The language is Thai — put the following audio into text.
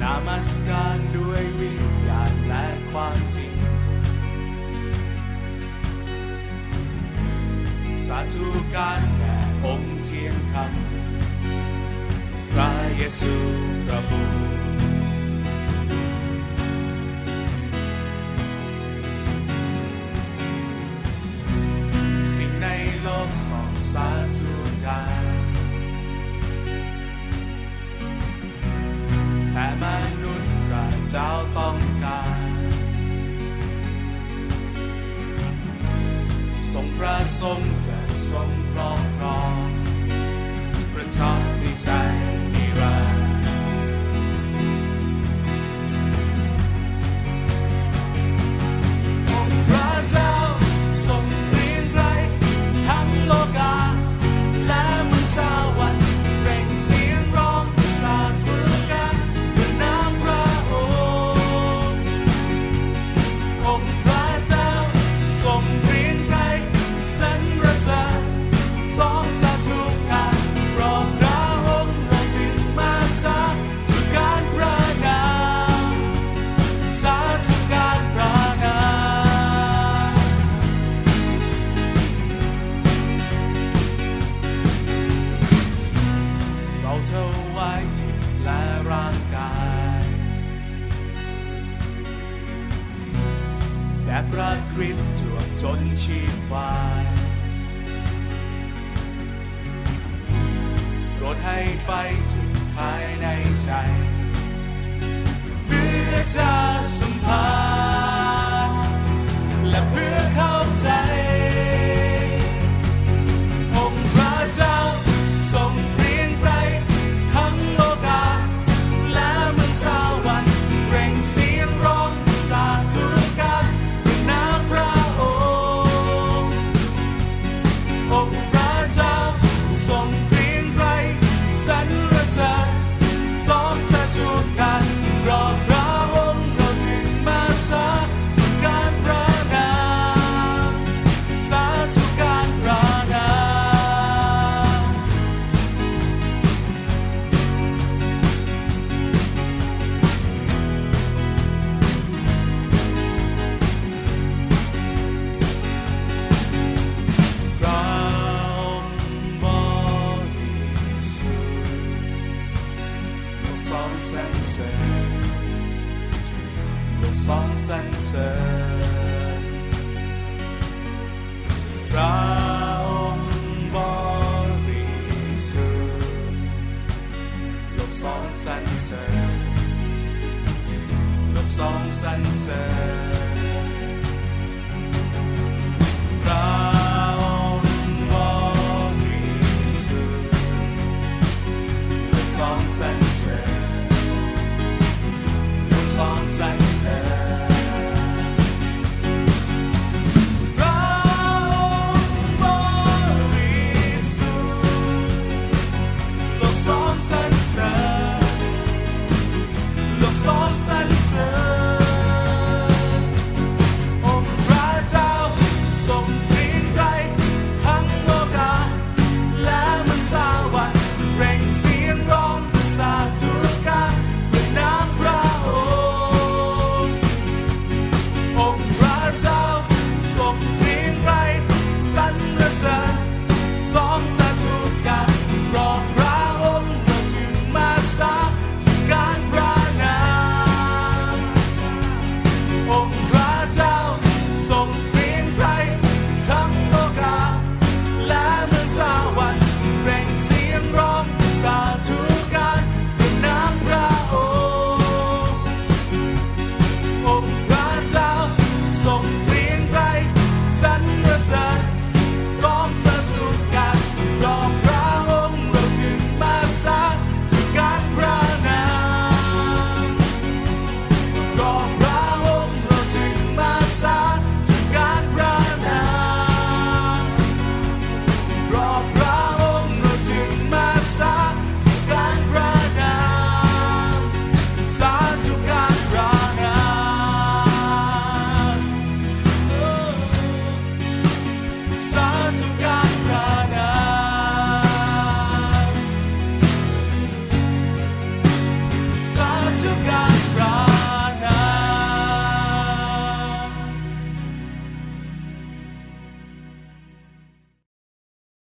นามัสการด้วยวิญญาณและความจริง สาธุการแด่องค์เทียนธรรมพระเยซูพระผู้ songs. คริสต์จวบจนชีวายโปรดให้ไฟจุดภายในใจเพื่อจะสัมผัส songs and sing, the songs and sing. Right. God.